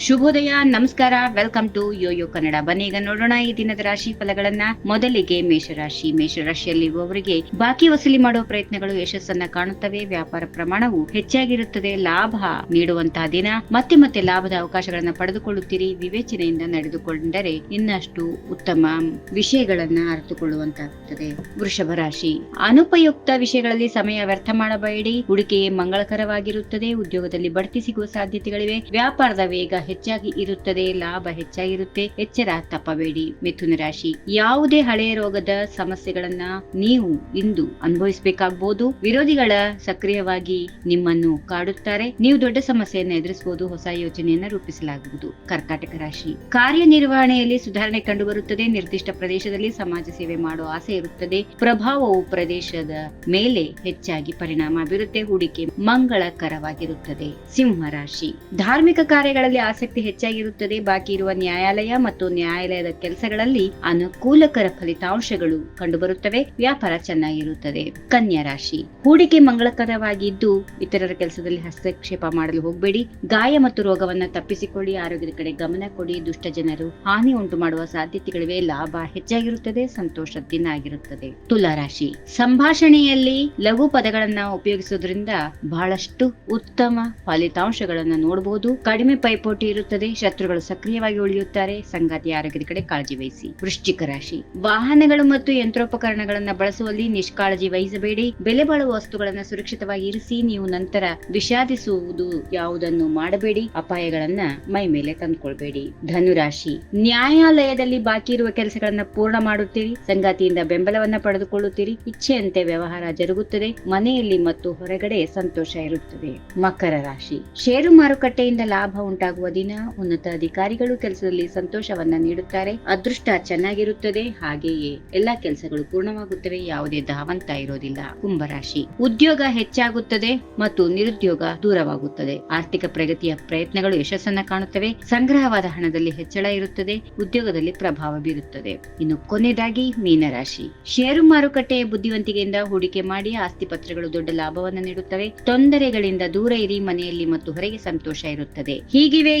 ಶುಭೋದಯ, ನಮಸ್ಕಾರ welcome to Yoyo Kannada ಬನ್ನಿ, ಈಗ ನೋಡೋಣ ಈ ದಿನದ ರಾಶಿ ಫಲಗಳನ್ನ. ಮೊದಲಿಗೆ ಮೇಷರಾಶಿ. ಮೇಷರಾಶಿಯಲ್ಲಿರುವವರಿಗೆ ಬಾಕಿ ವಸೂಲಿ ಮಾಡುವ ಪ್ರಯತ್ನಗಳು ಯಶಸ್ಸನ್ನ ಕಾಣುತ್ತವೆ. ವ್ಯಾಪಾರ ಪ್ರಮಾಣವು ಹೆಚ್ಚಾಗಿರುತ್ತದೆ. ಲಾಭ ನೀಡುವಂತಹ ದಿನ. ಮತ್ತೆ ಮತ್ತೆ ಲಾಭದ ಅವಕಾಶಗಳನ್ನ ಪಡೆದುಕೊಳ್ಳುತ್ತೀರಿ. ವಿವೇಚನೆಯಿಂದ ನಡೆದುಕೊಂಡರೆ ಇನ್ನಷ್ಟು ಉತ್ತಮ ವಿಷಯಗಳನ್ನ ಅರಿತುಕೊಳ್ಳುವಂತಾಗುತ್ತದೆ. ವೃಷಭ ರಾಶಿ. ಅನುಪಯುಕ್ತ ವಿಷಯಗಳಲ್ಲಿ ಸಮಯ ವ್ಯರ್ಥ ಮಾಡಬೇಡಿ. ಹೂಡಿಕೆ ಮಂಗಳಕರವಾಗಿರುತ್ತದೆ. ಉದ್ಯೋಗದಲ್ಲಿ ಬಡ್ತಿ ಸಿಗುವ ಸಾಧ್ಯತೆಗಳಿವೆ. ವ್ಯಾಪಾರದ ವೇಗ ಹೆಚ್ಚಾಗಿ ಇರುತ್ತದೆ, ಲಾಭ ಹೆಚ್ಚಾಗಿರುತ್ತೆ. ಎಚ್ಚರ ತಪ್ಪಬೇಡಿ ಮಿಥುನ ರಾಶಿ. ಯಾವುದೇ ಹಳೆಯ ರೋಗದ ಸಮಸ್ಯೆಗಳನ್ನ ನೀವು ಇಂದು ಅನುಭವಿಸಬೇಕಾಗಬಹುದು ವಿರೋಧಿಗಳ ಸಕ್ರಿಯವಾಗಿ ನಿಮ್ಮನ್ನು ಕಾಡುತ್ತಾರೆ. ನೀವು ದೊಡ್ಡ ಸಮಸ್ಯೆಯನ್ನು ಎದುರಿಸಬಹುದು ಹೊಸ ಯೋಜನೆಯನ್ನ ರೂಪಿಸಲಾಗುವುದು. ಕರ್ಕಾಟಕ ರಾಶಿ. ಕಾರ್ಯನಿರ್ವಹಣೆಯಲ್ಲಿ ಸುಧಾರಣೆ ಕಂಡುಬರುತ್ತದೆ. ನಿರ್ದಿಷ್ಟ ಪ್ರದೇಶದಲ್ಲಿ ಸಮಾಜ ಸೇವೆ ಮಾಡುವ ಆಸೆ ಇರುತ್ತದೆ. ಪ್ರಭಾವವು ಪ್ರದೇಶದ ಮೇಲೆ ಹೆಚ್ಚಾಗಿ ಪರಿಣಾಮ ಬೀರುತ್ತೆ. ಹೂಡಿಕೆ ಮಂಗಳಕರವಾಗಿರುತ್ತದೆ. ಸಿಂಹ ರಾಶಿ. ಧಾರ್ಮಿಕ ಕಾರ್ಯಗಳಲ್ಲಿ ಆಸಕ್ತಿ ಹೆಚ್ಚಾಗಿರುತ್ತದೆ. ಬಾಕಿ ಇರುವ ನ್ಯಾಯಾಲಯ ಮತ್ತು ನ್ಯಾಯಾಲಯದ ಕೆಲಸಗಳಲ್ಲಿ ಅನುಕೂಲಕರ ಫಲಿತಾಂಶಗಳು ಕಂಡುಬರುತ್ತವೆ. ವ್ಯಾಪಾರ ಚೆನ್ನಾಗಿರುತ್ತದೆ. ಕನ್ಯಾ ರಾಶಿ. ಹೂಡಿಕೆ ಮಂಗಳಕರವಾಗಿದ್ದು ಇತರರ ಕೆಲಸದಲ್ಲಿ ಹಸ್ತಕ್ಷೇಪ ಮಾಡಲು ಹೋಗಬೇಡಿ. ಗಾಯ ಮತ್ತು ರೋಗವನ್ನು ತಪ್ಪಿಸಿಕೊಳ್ಳಿ. ಆರೋಗ್ಯದ ಕಡೆ ಗಮನ ಕೊಡಿ. ದುಷ್ಟ ಜನರು ಹಾನಿ ಉಂಟು ಮಾಡುವ ಸಾಧ್ಯತೆಗಳಿವೆ. ಲಾಭ ಹೆಚ್ಚಾಗಿರುತ್ತದೆ. ಸಂತೋಷ ದಿನ ಆಗಿರುತ್ತದೆ. ತುಲಾ ರಾಶಿ. ಸಂಭಾಷಣೆಯಲ್ಲಿ ಲಘು ಪದಗಳನ್ನ ಉಪಯೋಗಿಸುವುದರಿಂದ ಬಹಳಷ್ಟು ಉತ್ತಮ ಫಲಿತಾಂಶಗಳನ್ನು ನೋಡಬಹುದು ಕಡಿಮೆ ಪೈಪೋಟಿ ಇರುತ್ತದೆ. ಶತ್ರುಗಳು ಸಕ್ರಿಯವಾಗಿ ಉಳಿಯುತ್ತಾರೆ. ಸಂಗಾತಿಯ ಆರೋಗ್ಯದ ಕಡೆ ಕಾಳಜಿ ವಹಿಸಿ. ವೃಶ್ಚಿಕ ರಾಶಿ. ವಾಹನಗಳು ಮತ್ತು ಯಂತ್ರೋಪಕರಣಗಳನ್ನ ಬಳಸುವಲ್ಲಿ ನಿಷ್ಕಾಳಜಿ ವಹಿಸಬೇಡಿ. ಬೆಲೆ ಬಾಳುವ ವಸ್ತುಗಳನ್ನ ಸುರಕ್ಷಿತವಾಗಿ ಇರಿಸಿ. ನೀವು ನಂತರ ವಿಷಾದಿಸುವುದು ಯಾವುದನ್ನು ಮಾಡಬೇಡಿ. ಅಪಾಯಗಳನ್ನ ಮೈ ಮೇಲೆ ತಂದುಕೊಳ್ಬೇಡಿ. ಧನುರಾಶಿ. ನ್ಯಾಯಾಲಯದಲ್ಲಿ ಬಾಕಿ ಇರುವ ಕೆಲಸಗಳನ್ನ ಪೂರ್ಣ ಮಾಡುತ್ತೀರಿ. ಸಂಗಾತಿಯಿಂದ ಬೆಂಬಲವನ್ನ ಪಡೆದುಕೊಳ್ಳುತ್ತೀರಿ. ಇಚ್ಛೆಯಂತೆ ವ್ಯವಹಾರ ಜರುಗುತ್ತದೆ. ಮನೆಯಲ್ಲಿ ಮತ್ತು ಹೊರಗಡೆ ಸಂತೋಷ ಇರುತ್ತದೆ. ಮಕರ ರಾಶಿ. ಷೇರು ಮಾರುಕಟ್ಟೆಯಿಂದ ಲಾಭ ಉಂಟಾಗುವ ದಿನ ಉನ್ನತ ಅಧಿಕಾರಿಗಳು ಕೆಲಸದಲ್ಲಿ ಸಂತೋಷವನ್ನ ನೀಡುತ್ತಾರೆ. ಅದೃಷ್ಟ ಚೆನ್ನಾಗಿರುತ್ತದೆ, ಹಾಗೆಯೇ ಎಲ್ಲಾ ಕೆಲಸಗಳು ಪೂರ್ಣವಾಗುತ್ತವೆ, ಯಾವುದೇ ಧಾವಂತ ಇರೋದಿಲ್ಲ. ಕುಂಭರಾಶಿ. ಉದ್ಯೋಗ ಹೆಚ್ಚಾಗುತ್ತದೆ ಮತ್ತು ನಿರುದ್ಯೋಗ ದೂರವಾಗುತ್ತದೆ. ಆರ್ಥಿಕ ಪ್ರಗತಿಯ ಪ್ರಯತ್ನಗಳು ಯಶಸ್ಸನ್ನ ಕಾಣುತ್ತವೆ. ಸಂಗ್ರಹವಾದ ಹಣದಲ್ಲಿ ಹೆಚ್ಚಳ ಇರುತ್ತದೆ, ಉದ್ಯೋಗದಲ್ಲಿ ಪ್ರಭಾವ ಬೀರುತ್ತದೆ. ಇನ್ನು ಕೊನೆಯದಾಗಿ ಮೀನರಾಶಿ. ಷೇರು ಮಾರುಕಟ್ಟೆಯ ಬುದ್ಧಿವಂತಿಕೆಯಿಂದ ಹೂಡಿಕೆ ಮಾಡಿ ಆಸ್ತಿ ಪತ್ರಗಳು ದೊಡ್ಡ ಲಾಭವನ್ನು ನೀಡುತ್ತವೆ. ತೊಂದರೆಗಳಿಂದ ದೂರ ಇರಿ, ಮನೆಯಲ್ಲಿ ಮತ್ತು ಹೊರಗೆ ಸಂತೋಷ ಇರುತ್ತದೆ. ಹೀಗಿವೆ